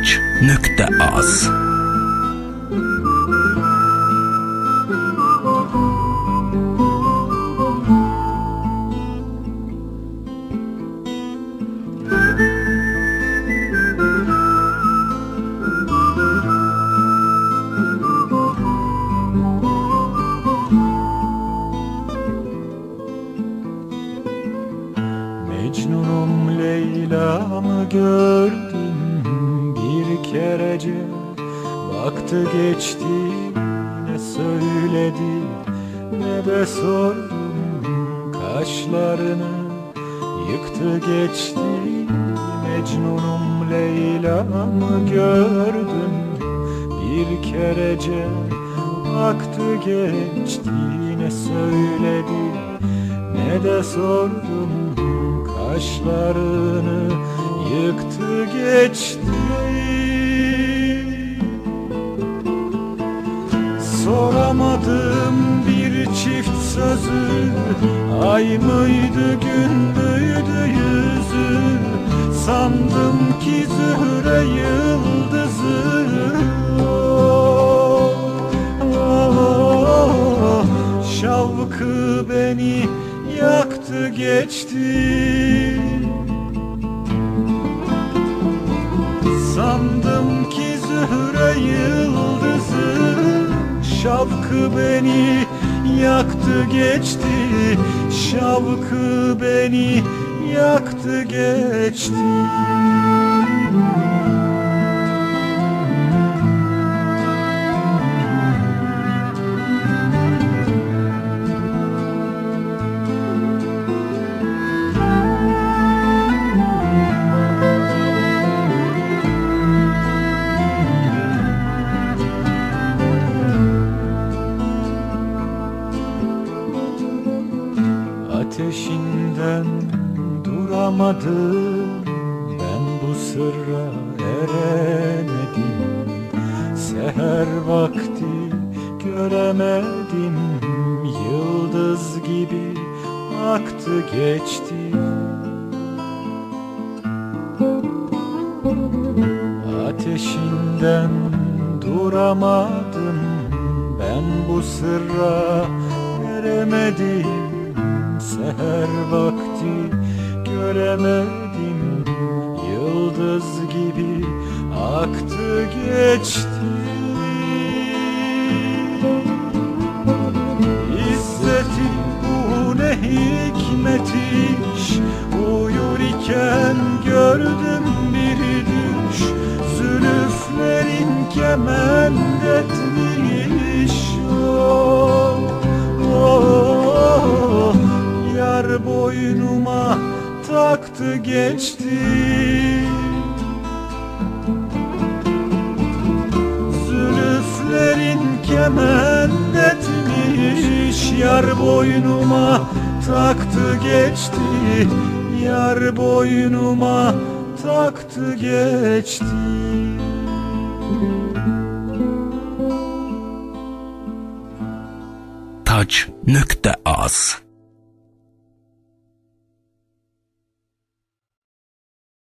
taç.az Mecnunum Leyla'mı gördüm kerece Baktı geçti ne söyledi ne de sordum kaşlarını. Yıktı geçti Mecnunum Leyla'mı gördüm. Bir kerece Baktı geçti ne söyledi ne de sordum kaşlarını. Yıktı geçti Soramadım bir çift sözü. Ay mıydı gün müydü yüzü? Sandım ki zühre yıldızı. Oh, oh, Şavkı beni yaktı geçti. Sandım ki zühre yıldızı Şavkı beni yaktı geçti. Şavkı beni yaktı geçti Ateşinden duramadım Ben bu sırra eremedim? Seher vakti göremedim Yıldız gibi aktı geçti. Ateşinden duramadım Ben bu sırra eremedim Seher vakti göremedim. Yıldız gibi aktı geçti. İzzeti bu ne hikmetiş Uyur iken gördüm bir düş. Zülüflerin etmiş taktı geçti. Zülüflerin kement etmiş Yar boynuma taktı geçti. Yar boynuma taktı geçti. Taç.az